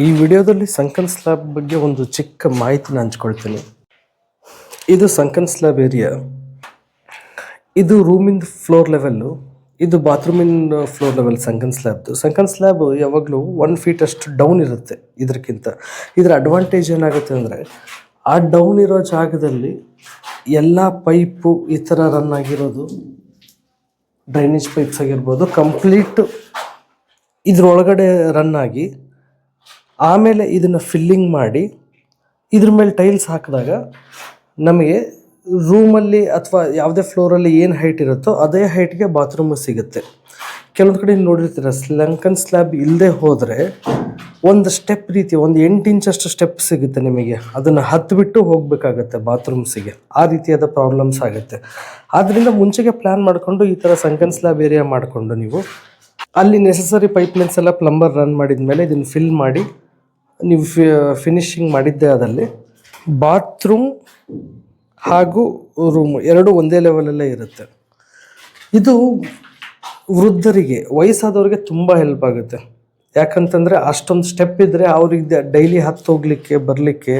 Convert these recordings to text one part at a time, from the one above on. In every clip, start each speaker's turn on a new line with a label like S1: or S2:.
S1: ಈ ವಿಡಿಯೋದಲ್ಲಿ sunken slab ಬಗ್ಗೆ ಒಂದು ಚಿಕ್ಕ ಮಾಹಿತಿನ ಹಂಚ್ಕೊಳ್ತೀನಿ. ಇದು ಸಂಕನ್ ಸ್ಲ್ಯಾಬ್ ಏರಿಯಾ. ಇದು ರೂಮಿಂದ ಫ್ಲೋರ್ ಲೆವೆಲ್ಲು ಇದು ಬಾತ್ರೂಮಿನ ಫ್ಲೋರ್ ಲೆವೆಲ್ ಸಂಕನ್ ಸ್ಲ್ಯಾಬ್ದು ಸಂಕನ್ ಸ್ಲ್ಯಾಬ್ ಯಾವಾಗಲೂ ಒನ್ ಫೀಟ್ ಅಷ್ಟು ಡೌನ್ ಇರುತ್ತೆ ಇದಕ್ಕಿಂತ ಇದರ ಅಡ್ವಾಂಟೇಜ್ ಏನಾಗುತ್ತೆ ಅಂದರೆ, ಆ ಡೌನ್ ಇರೋ ಜಾಗದಲ್ಲಿ ಎಲ್ಲ ಪೈಪು ಈ ಥರ ರನ್ ಆಗಿರೋದು, ಡ್ರೈನೇಜ್ ಪೈಪ್ಸ್ ಆಗಿರ್ಬೋದು, ಕಂಪ್ಲೀಟ್ ಇದ್ರೊಳಗಡೆ ರನ್ ಆಗಿ ಆಮೇಲೆ ಇದನ್ನು ಫಿಲ್ಲಿಂಗ್ ಮಾಡಿ ಇದ್ರ ಮೇಲೆ ಟೈಲ್ಸ್ ಹಾಕಿದಾಗ ನಮಗೆ ರೂಮಲ್ಲಿ ಅಥವಾ ಯಾವುದೇ ಫ್ಲೋರಲ್ಲಿ ಏನು ಹೈಟ್ ಇರುತ್ತೋ ಅದೇ ಹೈಟ್ಗೆ ಬಾತ್ರೂಮು ಸಿಗುತ್ತೆ. ಕೆಲವೊಂದು ಕಡೆ ನೋಡಿರ್ತೀರ ಸ್ಲಂಕನ್ ಸ್ಲ್ಯಾಬ್ ಇಲ್ಲದೆ ಹೋದರೆ ಒಂದು ಸ್ಟೆಪ್ ರೀತಿ, ಒಂದು ಎಂಟು ಇಂಚಷ್ಟು ಸ್ಟೆಪ್ ಸಿಗುತ್ತೆ ನಿಮಗೆ. ಅದನ್ನು ಹತ್ತಿಬಿಟ್ಟು ಹೋಗಬೇಕಾಗತ್ತೆ ಬಾತ್ರೂಮ್ಸಿಗೆ ಆ ರೀತಿಯಾದ ಪ್ರಾಬ್ಲಮ್ಸ್ ಆಗುತ್ತೆ. ಆದ್ದರಿಂದ ಮುಂಚೆಗೆ ಪ್ಲ್ಯಾನ್ ಮಾಡಿಕೊಂಡು ಈ ಥರ ಸಂಕನ್ ಸ್ಲ್ಯಾಬ್ ಏರಿಯಾ ಮಾಡಿಕೊಂಡು ನೀವು ಅಲ್ಲಿ ನೆಸಸರಿ ಪೈಪ್ಲೈನ್ಸ್ ಎಲ್ಲ ಪ್ಲಂಬರ್ ರನ್ ಮಾಡಿದ ಮೇಲೆ ಇದನ್ನು ಫಿಲ್ ಮಾಡಿ ನೀವು ಫಿನಿಶಿಂಗ್ ಮಾಡಿದ್ದೆ ಅದರಲ್ಲಿ ಬಾತ್ರೂಮ್ ಹಾಗೂ ರೂಮ್ ಎರಡು ಒಂದೇ ಲೆವೆಲಲ್ಲೇ ಇರುತ್ತೆ. ಇದು ವೃದ್ಧರಿಗೆ, ವಯಸ್ಸಾದವ್ರಿಗೆ ತುಂಬ ಹೆಲ್ಪ್ ಆಗುತ್ತೆ. ಯಾಕಂತಂದರೆ ಅಷ್ಟೊಂದು ಸ್ಟೆಪ್ ಇದ್ದರೆ ಅವ್ರಿಗೆ ಡೈಲಿ ಹತ್ತು ಹೋಗಲಿಕ್ಕೆ, ಬರಲಿಕ್ಕೆ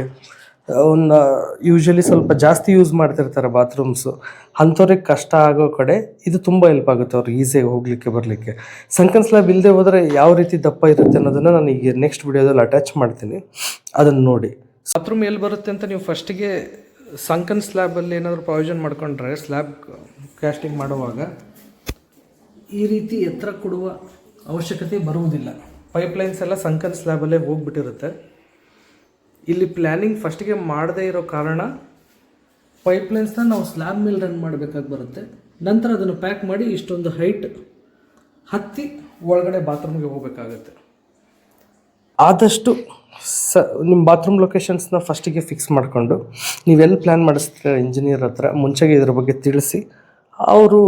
S1: ಅವನ್ನ ಯೂಶಲಿ ಸ್ವಲ್ಪ ಜಾಸ್ತಿ ಯೂಸ್ ಮಾಡ್ತಿರ್ತಾರೆ ಬಾತ್ರೂಮ್ಸು ಅಂಥವ್ರಿಗೆ ಕಷ್ಟ ಆಗೋ ಕಡೆ ಇದು ತುಂಬ ಹೆಲ್ಪ್ ಆಗುತ್ತೆ ಅವ್ರಿಗೆ ಈಸಿಯಾಗಿ ಹೋಗಲಿಕ್ಕೆ, ಬರಲಿಕ್ಕೆ. ಸಂಕನ್ ಸ್ಲ್ಯಾಬ್ ಇಲ್ಲದೆ ಹೋದರೆ ಯಾವ ರೀತಿ ದಪ್ಪ ಇರುತ್ತೆ ಅನ್ನೋದನ್ನು ನಾನು ಈಗ ನೆಕ್ಸ್ಟ್ ವಿಡಿಯೋದಲ್ಲಿ ಅಟ್ಯಾಚ್ ಮಾಡ್ತೀನಿ. ಅದನ್ನು ನೋಡಿ. ಬಾತ್ರೂಮ್ ಎಲ್ಲಿ ಬರುತ್ತೆ ಅಂತ ನೀವು ಫಸ್ಟಿಗೆ ಸಂಕನ್ ಸ್ಲ್ಯಾಬಲ್ಲಿ ಏನಾದರೂ ಪ್ರಾವಿಷನ್ ಮಾಡ್ಕೊಂಡ್ರೆ ಸ್ಲ್ಯಾಬ್ ಕ್ಯಾಸ್ಟಿಂಗ್ ಮಾಡುವಾಗ ಈ ರೀತಿ ಎತ್ತರ ಕೊಡುವ ಅವಶ್ಯಕತೆ ಬರುವುದಿಲ್ಲ. ಪೈಪ್ಲೈನ್ಸ್ ಎಲ್ಲ ಸಂಕನ್ ಸ್ಲ್ಯಾಬಲ್ಲೇ ಹೋಗ್ಬಿಟ್ಟಿರುತ್ತೆ. ಇಲ್ಲಿ ಪ್ಲ್ಯಾನಿಂಗ್ ಫಸ್ಟಿಗೆ ಮಾಡದೇ ಇರೋ ಕಾರಣ ಪೈಪ್ಲೈನ್ಸ್ನ ನಾವು ಸ್ಲ್ಯಾಬ್ ಮೇಲೆ ರನ್ ಮಾಡಬೇಕಾಗಿ ಬರುತ್ತೆ. ನಂತರ ಅದನ್ನು ಪ್ಯಾಕ್ ಮಾಡಿ ಇಷ್ಟೊಂದು ಹೈಟ್ ಹತ್ತಿ ಒಳಗಡೆ ಬಾತ್ರೂಮ್ಗೆ ಹೋಗಬೇಕಾಗತ್ತೆ. ಆದಷ್ಟು ಸ ನಿಮ್ಮ ಬಾತ್ರೂಮ್ ಲೊಕೇಶನ್ಸ್ನ ಫಸ್ಟಿಗೆ ಫಿಕ್ಸ್ ಮಾಡಿಕೊಂಡು ನೀವೆಲ್ಲಿ ಪ್ಲ್ಯಾನ್ ಮಾಡಿಸ್ತೀರ ಇಂಜಿನಿಯರ್ ಹತ್ರ, ಮುಂಚೆಗೆ ಇದ್ರ ಬಗ್ಗೆ ತಿಳಿಸಿ. ಅವರು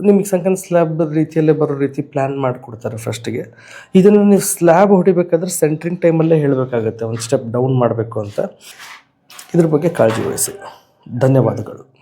S1: ನಿಮಗೆ ಸಂಕನ್ ಸ್ಲ್ಯಾಬ್ ರೀತಿಯಲ್ಲೇ ಬರೋ ರೀತಿ ಪ್ಲ್ಯಾನ್ ಮಾಡಿಕೊಡ್ತಾರೆ ಫಸ್ಟಿಗೆ ಇದನ್ನು ನೀವು ಸ್ಲ್ಯಾಬ್ ಹೊಡಿಬೇಕಾದ್ರೆ ಸೆಂಟ್ರಿಂಗ್ ಟೈಮಲ್ಲೇ ಹೇಳಬೇಕಾಗತ್ತೆ, ಒಂದು ಸ್ಟೆಪ್ ಡೌನ್ ಮಾಡಬೇಕು ಅಂತ. ಇದ್ರ ಬಗ್ಗೆ ಕಾಳಜಿ ವಹಿಸಿ. ಧನ್ಯವಾದಗಳು.